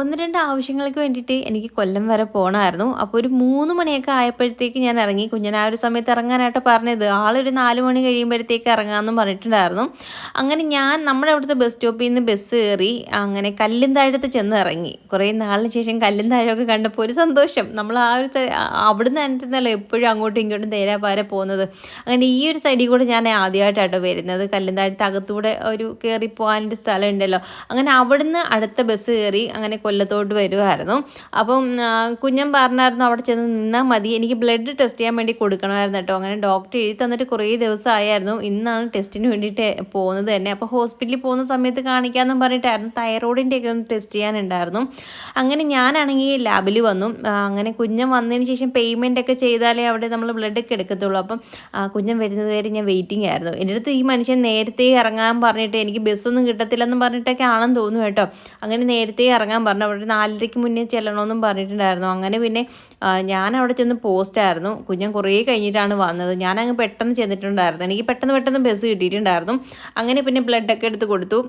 ഒന്ന് രണ്ട് ആവശ്യങ്ങൾക്ക് വേണ്ടിയിട്ട് എനിക്ക് കൊല്ലം വരെ പോകണമായിരുന്നു അപ്പോൾ ഒരു മൂന്ന് മണിയൊക്കെ ആയപ്പോഴത്തേക്ക് ഞാൻ ഇറങ്ങി. കുഞ്ഞൻ ആ ഒരു സമയത്ത് ഇറങ്ങാനായിട്ട് പറഞ്ഞത്. ആളൊരു നാല് മണി കഴിയുമ്പോഴത്തേക്ക് ഇറങ്ങാമെന്നും പറഞ്ഞിട്ടുണ്ടായിരുന്നു. അങ്ങനെ ഞാൻ നമ്മുടെ അവിടുത്തെ ബസ് സ്റ്റോപ്പിൽ നിന്ന് ബസ് കയറി അങ്ങനെ കല്ലുംതാഴത്ത് ചെന്ന് ഇറങ്ങി. കുറേ നാളിന് ശേഷം കല്ലുംതാഴമൊക്കെ കണ്ടപ്പോൾ ഒരു സന്തോഷം. നമ്മൾ ആ ഒരു അവിടുന്ന് ആയിരുന്നല്ലോ എപ്പോഴും അങ്ങോട്ടും ഇങ്ങോട്ടും തേരാപാര പോകുന്നത്. അങ്ങനെ ഈ ഒരു സൈഡിൽ കൂടെ ഞാൻ ആദ്യമായിട്ടാട്ടോ വരുന്നത്. കല്ലുംതാഴത്ത് അകത്തൂടെ ഒരു കയറി പോകാനൊരു സ്ഥലം ഉണ്ടല്ലോ. അങ്ങനെ അവിടുന്ന് അടുത്ത ബസ് കയറി അങ്ങനെ കൊല്ലത്തോട്ട് വരുമായിരുന്നു അപ്പം കുഞ്ഞൻ പറഞ്ഞായിരുന്നു അവിടെ ചെന്ന് നിന്നാൽ മതി. എനിക്ക് ബ്ലഡ് ടെസ്റ്റ് ചെയ്യാൻ വേണ്ടി കൊടുക്കണമായിരുന്നു കേട്ടോ. അങ്ങനെ ഡോക്ടർ എഴുതി തന്നിട്ട് കുറേ ദിവസമായിരുന്നു ഇന്നാണ് ടെസ്റ്റിന് വേണ്ടിയിട്ട് പോകുന്നത് തന്നെ. അപ്പോൾ ഹോസ്പിറ്റലിൽ പോകുന്ന സമയത്ത് കാണിക്കാമെന്നും പറഞ്ഞിട്ടായിരുന്നു തൈറോയിഡിന്റെ ഒക്കെ ഒന്ന് ടെസ്റ്റ് ചെയ്യാനുണ്ടായിരുന്നു. അങ്ങനെ ഞാനാണെങ്കിൽ ലാബിൽ വന്നു. അങ്ങനെ കുഞ്ഞൻ വന്നതിന് ശേഷം പേയ്മെന്റ് ഒക്കെ ചെയ്താലേ അവിടെ നമ്മൾ ബ്ലഡ് ഒക്കെ എടുക്കത്തുള്ളൂ. അപ്പം കുഞ്ഞൻ വരുന്നത് വരെ ഞാൻ വെയിറ്റിംഗ് ആയിരുന്നു. എന്റെ അടുത്ത് ഈ മനുഷ്യൻ നേരത്തെ ഇറങ്ങാൻ പറഞ്ഞിട്ട് എനിക്ക് ബസ്സൊന്നും കിട്ടത്തില്ലെന്നും പറഞ്ഞിട്ടൊക്കെ ആണെന്ന് തോന്നുന്നു കേട്ടോ. അങ്ങനെ നേരത്തെ ഇറങ്ങാൻ പറഞ്ഞു അവിടെ നാലരയ്ക്ക് മുന്നേ ചെല്ലണമെന്നും പറഞ്ഞിട്ടുണ്ടായിരുന്നു. അങ്ങനെ പിന്നെ ഞാൻ അവിടെ ചെന്ന് പോസ്റ്റായിരുന്നു. കുഞ്ഞൻ കുറേ കഴിഞ്ഞിട്ടാണ് വന്നത്. ഞാൻ അങ്ങ് പെട്ടെന്ന് ചെന്നിട്ടുണ്ടായിരുന്നു. എനിക്ക് പെട്ടെന്ന് പെട്ടെന്ന് ബസ് കിട്ടിയിട്ടുണ്ടായിരുന്നു. അങ്ങനെ പിന്നെ ബ്ലഡൊക്കെ എടുത്ത് കൊടുത്തു.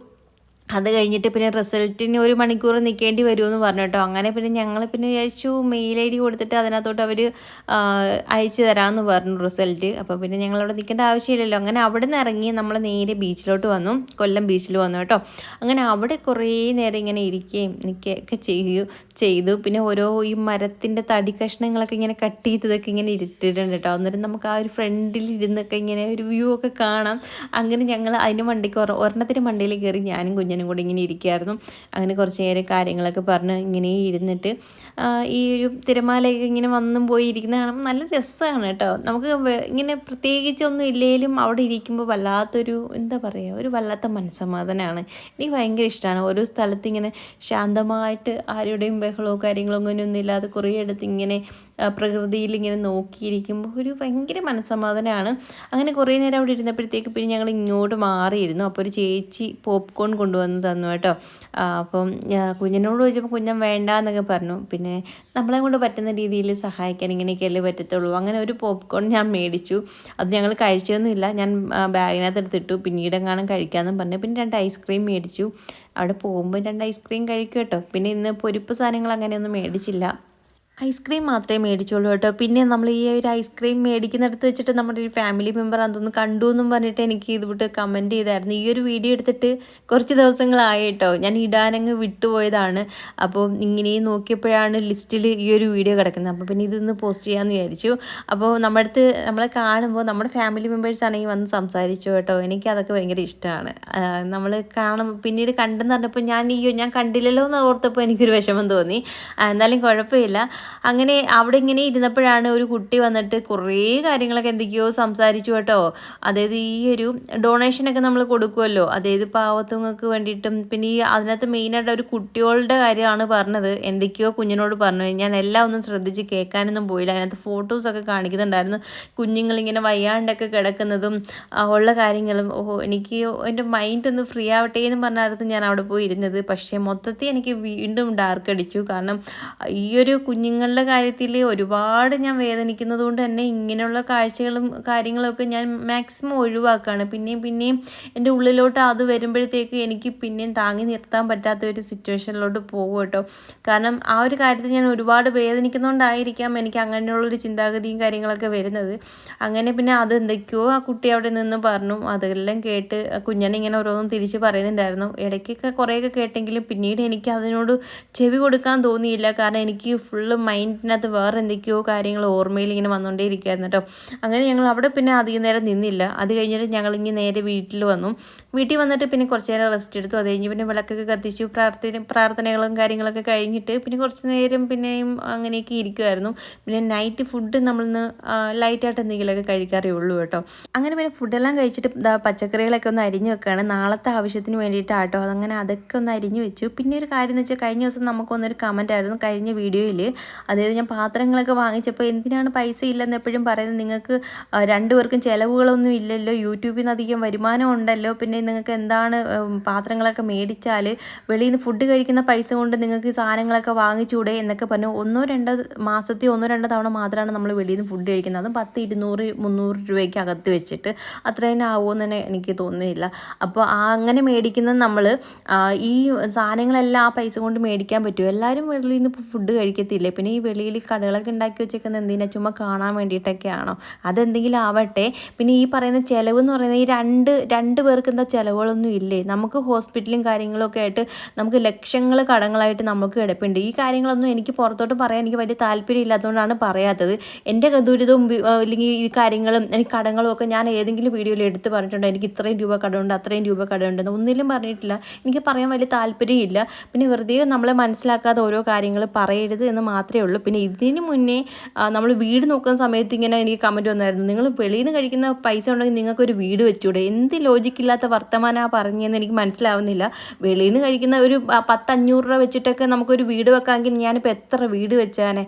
അത് കഴിഞ്ഞിട്ട് പിന്നെ റിസൾട്ടിന് ഒരു മണിക്കൂർ നിൽക്കേണ്ടി വരുമെന്ന് പറഞ്ഞു കേട്ടോ. അങ്ങനെ പിന്നെ ഞങ്ങൾ പിന്നെ വിചാരിച്ചു മെയിൽ ഐ ഡി കൊടുത്തിട്ട് അതിനകത്തോട്ട് അവർ അയച്ചു തരാമെന്ന് പറഞ്ഞു റിസൾട്ട്. അപ്പോൾ പിന്നെ ഞങ്ങൾ അവിടെ നിൽക്കേണ്ട ആവശ്യമില്ലല്ലോ. അങ്ങനെ അവിടെ നിന്ന് ഇറങ്ങി നമ്മൾ നേരെ ബീച്ചിലോട്ട് വന്നു. കൊല്ലം ബീച്ചിൽ വന്നു കേട്ടോ. അങ്ങനെ അവിടെ കുറേ നേരം ഇങ്ങനെ ഇരിക്കുകയും നിൽക്കുകയൊക്കെ ചെയ്തു ചെയ്തു. പിന്നെ ഓരോ ഈ മരത്തിന്റെ തടി കഷ്ണങ്ങളൊക്കെ ഇങ്ങനെ കട്ട് ചെയ്തതൊക്കെ ഇങ്ങനെ ഇട്ടിട്ടുണ്ട് കേട്ടോ. അന്നേരം നമുക്ക് ആ ഒരു ഫ്രണ്ടിൽ ഇരുന്നൊക്കെ ഇങ്ങനെ ഒരു വ്യൂ ഒക്കെ കാണാം. അങ്ങനെ ഞങ്ങൾ അതിന്റെ മണ്ടയ്ക്ക് ഒരെണ്ണത്തിന് മണ്ടയിൽ കയറി ഞാനും കുഞ്ഞനും കൂടി ഇങ്ങനെ ഇരിക്കുകയായിരുന്നു അങ്ങനെ കുറച്ച് നേരം കാര്യങ്ങളൊക്കെ പറഞ്ഞ് ഇങ്ങനെ ഇരുന്നിട്ട് ഈ ഒരു തിരമാലയൊക്കെ ഇങ്ങനെ വന്നും പോയി ഇരിക്കുന്ന കാണുമ്പോൾ നല്ല രസമാണ് കേട്ടോ. നമുക്ക് ഇങ്ങനെ പ്രത്യേകിച്ചൊന്നും ഇല്ലെങ്കിലും അവിടെ ഇരിക്കുമ്പോൾ വല്ലാത്തൊരു എന്താ പറയുക ഒരു വല്ലാത്ത മനസ്സമാധാനമാണ് എനിക്ക് ഭയങ്കര ഇഷ്ടമാണ് ഓരോ സ്ഥലത്ത് ഇങ്ങനെ ശാന്തമായിട്ട് ആരുടെയും ബഹളമോ കാര്യങ്ങളോ അങ്ങനെയൊന്നും ഇല്ലാതെ കുറേ എടുത്ത് ഇങ്ങനെ പ്രകൃതിയിൽ ഇങ്ങനെ നോക്കിയിരിക്കുമ്പോൾ ഒരു ഭയങ്കര മനസ്സമാധാനമാണ്. അങ്ങനെ കുറേ നേരം അവിടെ ഇരുന്നപ്പോഴത്തേക്ക് പിന്നെ ഞങ്ങൾ ഇങ്ങോട്ട് മാറിയിരുന്നു. അപ്പോൾ ഒരു ചേച്ചി പോപ്കോൺ കൊണ്ടുവന്ന് തന്നു കേട്ടോ. അപ്പം കുഞ്ഞിനോട് ചോദിച്ചപ്പോൾ കുഞ്ഞൻ വേണ്ട എന്നൊക്കെ പറഞ്ഞു. പിന്നെ നമ്മളെ കൊണ്ട് പറ്റുന്ന രീതിയിൽ സഹായിക്കാൻ ഇങ്ങനെയൊക്കെയല്ലേ പറ്റത്തുള്ളൂ. അങ്ങനെ ഒരു പോപ്കോൺ ഞാൻ മേടിച്ചു. അത് ഞങ്ങൾ കഴിച്ചൊന്നുമില്ല ഞാൻ ബാഗിനകത്ത് എടുത്തിട്ടു. പിന്നീട് എങ്ങാനും കഴിക്കാമെന്നും പറഞ്ഞു. പിന്നെ രണ്ട് ഐസ്ക്രീം മേടിച്ചു. അവിടെ പോകുമ്പോൾ രണ്ട് ഐസ്ക്രീം കഴിക്കും കേട്ടോ. പിന്നെ ഇന്ന് പൊരിപ്പ് സാധനങ്ങൾ അങ്ങനെയൊന്നും മേടിച്ചില്ല. ഐസ്ക്രീം മാത്രമേ മേടിച്ചുള്ളൂ കേട്ടോ. പിന്നെ നമ്മൾ ഈ ഒരു ഐസ്ക്രീം മേടിക്കുന്നിടത്ത് വെച്ചിട്ട് നമ്മുടെ ഒരു ഫാമിലി മെമ്പർ അതൊന്ന് കണ്ടു എന്നും പറഞ്ഞിട്ട് എനിക്ക് ഇത് വിട്ട് കമന്റ് ചെയ്തായിരുന്നു. ഈ ഒരു വീഡിയോ എടുത്തിട്ട് കുറച്ച് ദിവസങ്ങളായി കേട്ടോ. ഞാൻ ഇടാനങ്ങ് വിട്ടുപോയതാണ്. അപ്പോൾ ഇങ്ങനെ നോക്കിയപ്പോഴാണ് ലിസ്റ്റിൽ ഈ ഒരു വീഡിയോ കിടക്കുന്നത്. അപ്പോൾ പിന്നെ ഇതൊന്ന് പോസ്റ്റ് ചെയ്യാമെന്ന് വിചാരിച്ചു. അപ്പോൾ നമ്മുടെ അടുത്ത് നമ്മളെ കാണുമ്പോൾ നമ്മുടെ ഫാമിലി മെമ്പേഴ്സ് ആണെങ്കിൽ വന്ന് സംസാരിച്ചു കേട്ടോ. എനിക്ക് അതൊക്കെ ഭയങ്കര ഇഷ്ടമാണ്. നമ്മൾ കാണും പിന്നീട് കണ്ടെന്ന് പറഞ്ഞപ്പോൾ ഞാൻ ഈ ഞാൻ കണ്ടില്ലല്ലോ എന്ന് ഓർത്തപ്പോൾ എനിക്കൊരു വിഷമം തോന്നി. എന്നാലും കുഴപ്പമില്ല. അങ്ങനെ അവിടെ ഇങ്ങനെ ഇരുന്നപ്പോഴാണ് ഒരു കുട്ടി വന്നിട്ട് കുറേ കാര്യങ്ങളൊക്കെ എന്തൊക്കെയോ സംസാരിച്ചു കേട്ടോ. അതായത് ഈ ഒരു ഡൊണേഷനൊക്കെ നമ്മൾ കൊടുക്കുമല്ലോ അതായത് പാവത്തുങ്ങൾക്ക് വേണ്ടിയിട്ടും പിന്നെ ഈ അതിനകത്ത് മെയിനായിട്ട് ഒരു കുട്ടികളുടെ കാര്യമാണ് പറഞ്ഞത്. എന്തൊക്കെയോ കുഞ്ഞിനോട് പറഞ്ഞു. ഞാൻ എല്ലാം ഒന്നും ശ്രദ്ധിച്ച് കേൾക്കാനൊന്നും പോയില്ല. അതിനകത്ത് ഫോട്ടോസൊക്കെ കാണിക്കുന്നുണ്ടായിരുന്നു. കുഞ്ഞുങ്ങളിങ്ങനെ വയ്യാണ്ടൊക്കെ കിടക്കുന്നതും ഉള്ള കാര്യങ്ങളും. ഓഹോ എനിക്ക് എന്റെ മൈൻഡ് ഒന്ന് ഫ്രീ ആവട്ടെ എന്ന് പറഞ്ഞായിരുന്നു ഞാൻ അവിടെ പോയി ഇരുന്നത് പക്ഷേ മൊത്തത്തിൽ എനിക്ക് വീണ്ടും ഡാർക്ക് അടിച്ചു. കാരണം ഈ ഒരു കുഞ്ഞുങ്ങളുടെ കാര്യത്തിൽ ഒരുപാട് ഞാൻ വേദനിക്കുന്നത് കൊണ്ട് തന്നെ ഇങ്ങനെയുള്ള കാഴ്ചകളും കാര്യങ്ങളൊക്കെ ഞാൻ മാക്സിമം ഒഴിവാക്കുകയാണ് പിന്നെയും പിന്നെയും എന്റെ ഉള്ളിലോട്ട് അത് വരുമ്പോഴത്തേക്ക് എനിക്ക് പിന്നെയും താങ്ങി നിർത്താൻ പറ്റാത്ത ഒരു സിറ്റുവേഷനിലോട്ട് പോകും കേട്ടോ. കാരണം ആ ഒരു കാര്യത്തിൽ ഞാൻ ഒരുപാട് വേദനിക്കുന്നതുകൊണ്ടായിരിക്കാം എനിക്ക് അങ്ങനെയുള്ളൊരു ചിന്താഗതിയും കാര്യങ്ങളൊക്കെ വരുന്നത്. അങ്ങനെ പിന്നെ അത് എന്തൊക്കെയോ ആ കുട്ടി അവിടെ നിന്ന് പറഞ്ഞു. അതെല്ലാം കേട്ട് കുഞ്ഞനെ ഇങ്ങനെ ഓരോന്നും തിരിച്ച് പറയുന്നുണ്ടായിരുന്നു. ഇടയ്ക്കൊക്കെ കുറേയൊക്കെ കേട്ടെങ്കിലും പിന്നീട് എനിക്ക് അതിനോട് ചെവി കൊടുക്കാൻ തോന്നിയില്ല. കാരണം എനിക്ക് ഫുള്ള് മൈൻഡിനകത്ത് വേറെ എന്തൊക്കെയോ കാര്യങ്ങൾ ഓർമ്മയിൽ ഇങ്ങനെ വന്നുകൊണ്ടേ ഇരിക്കുകയായിരുന്നു കേട്ടോ അങ്ങനെ ഞങ്ങൾ അവിടെ പിന്നെ അധികം നേരം നിന്നില്ല. അത് കഴിഞ്ഞിട്ട് ഞങ്ങൾ ഇനി നേരെ വീട്ടിൽ വന്നു. വീട്ടിൽ വന്നിട്ട് പിന്നെ കുറച്ച് നേരം റെസ്റ്റ് എടുത്തു. അത് കഴിഞ്ഞ് പിന്നെ വിളക്കൊക്കെ കത്തിച്ചു പ്രാർത്ഥന പ്രാർത്ഥനകളും കാര്യങ്ങളൊക്കെ കഴിഞ്ഞിട്ട് പിന്നെ കുറച്ച് നേരം പിന്നെയും അങ്ങനെയൊക്കെ ഇരിക്കുമായിരുന്നു പിന്നെ നൈറ്റ് ഫുഡ് നമ്മളിന്ന് ലൈറ്റായിട്ട് എന്തെങ്കിലുമൊക്കെ കഴിക്കാറേ ഉള്ളൂ കേട്ടോ. അങ്ങനെ പിന്നെ ഫുഡെല്ലാം കഴിച്ചിട്ട് പച്ചക്കറികളൊക്കെ ഒന്ന് അരിഞ്ഞു വെക്കുകയാണ് നാളത്തെ ആവശ്യത്തിന് വേണ്ടിയിട്ടാട്ടോ. അതങ്ങനെ അതൊക്കെ ഒന്ന് അരിഞ്ഞു വെച്ചു. പിന്നെ ഒരു കാര്യം എന്ന് വെച്ചാൽ കഴിഞ്ഞ ദിവസം നമുക്ക് നമുക്കൊന്നൊരു കമന്റ് ആയിരുന്നു. കഴിഞ്ഞ വീഡിയോയിൽ അതായത് ഞാൻ പാത്രങ്ങളൊക്കെ വാങ്ങിച്ചപ്പോൾ എന്തിനാണ് പൈസ ഇല്ലെന്ന് എപ്പോഴും പറയുന്നത്? നിങ്ങൾക്ക് രണ്ടുപേർക്കും ചിലവുകളൊന്നും ഇല്ലല്ലോ. യൂട്യൂബിൽ നിന്ന് അധികം വരുമാനം ഉണ്ടല്ലോ. പിന്നെ നിങ്ങൾക്ക് എന്താണ് പാത്രങ്ങളൊക്കെ മേടിച്ചാൽ വെളിയിൽ നിന്ന് ഫുഡ് കഴിക്കുന്ന പൈസ കൊണ്ട് നിങ്ങൾക്ക് സാധനങ്ങളൊക്കെ വാങ്ങിച്ചൂടെ എന്നൊക്കെ പറഞ്ഞു ഒന്നോ രണ്ടോ മാസത്തിൽ ഒന്നോ രണ്ടോ തവണ മാത്രമാണ് നമ്മൾ വെളിയിൽ നിന്ന് ഫുഡ് കഴിക്കുന്നത്. അതും പത്ത് ഇരുന്നൂറ് മുന്നൂറ് രൂപയ്ക്ക് അകത്ത് വെച്ചിട്ട് അത്ര തന്നെ ആവുമെന്ന് തന്നെ എനിക്ക് തോന്നുന്നില്ല. അപ്പോൾ അങ്ങനെ മേടിക്കുന്നത് നമ്മൾ ഈ സാധനങ്ങളെല്ലാം ആ പൈസ കൊണ്ട് മേടിക്കാൻ പറ്റുമോ? എല്ലാവരും വെളിയിൽ നിന്ന് ഫുഡ് കഴിക്കത്തില്ലേ? പിന്നെ ഈ വെളിയിൽ കടകളൊക്കെ ഉണ്ടാക്കി വെച്ചേക്കുന്നത് എന്തിനാ? ചുമ്മാ കാണാൻ വേണ്ടിയിട്ടൊക്കെയാണോ? അതെന്തെങ്കിലും ആവട്ടെ. പിന്നെ ഈ പറയുന്ന ചിലവ് എന്ന് പറയുന്നത് ഈ രണ്ട് രണ്ട് പേർക്ക് എന്താ ചിലവുകളൊന്നും ഇല്ലേ? നമുക്ക് ഹോസ്പിറ്റലും കാര്യങ്ങളൊക്കെ ആയിട്ട് നമുക്ക് ലക്ഷങ്ങൾ കടങ്ങളായിട്ട് നമുക്ക് കിടപ്പുണ്ട്. ഈ കാര്യങ്ങളൊന്നും എനിക്ക് പുറത്തോട്ട് പറയാൻ എനിക്ക് വലിയ താല്പര്യം ഇല്ലാത്തതുകൊണ്ടാണ് പറയാത്തത്. എന്റെ ദുരിതവും അല്ലെങ്കിൽ ഈ കാര്യങ്ങളും എനിക്ക് കടങ്ങളും ഒക്കെ ഞാൻ ഏതെങ്കിലും വീഡിയോയിൽ എടുത്ത് പറഞ്ഞിട്ടുണ്ടോ? എനിക്ക് ഇത്രയും രൂപ കടമുണ്ട് അത്രയും രൂപ കടമുണ്ട് ഒന്നിലും പറഞ്ഞിട്ടില്ല. എനിക്ക് പറയാൻ വലിയ താല്പര്യമില്ല. പിന്നെ വെറുതെ നമ്മളെ മനസ്സിലാക്കാതെ ഓരോ കാര്യങ്ങൾ പറയരുത് എന്ന് മാത്രമേ ഉള്ളൂ. പിന്നെ ഇതിന് മുന്നേ നമ്മൾ വീട് നോക്കുന്ന സമയത്ത് ഇങ്ങനെ എനിക്ക് കമന്റ് വന്നായിരുന്നു. നിങ്ങൾ വെളിയിൽ നിന്ന് കഴിക്കുന്ന പൈസ ഉണ്ടെങ്കിൽ നിങ്ങൾക്കൊരു വീട് വെച്ചൂടെ? എന്ത് ലോജിക്കില്ലാത്ത വർത്തമാനമാണ് പറഞ്ഞതെന്ന് എനിക്ക് മനസ്സിലാവുന്നില്ല. വെളിയിൽ നിന്ന് കഴിക്കുന്ന ഒരു പത്തഞ്ഞൂറ് രൂപ വെച്ചിട്ടൊക്കെ നമുക്കൊരു വീട് വെക്കാമെങ്കിൽ ഞാനിപ്പോൾ എത്ര വീട് വെച്ചാനെ?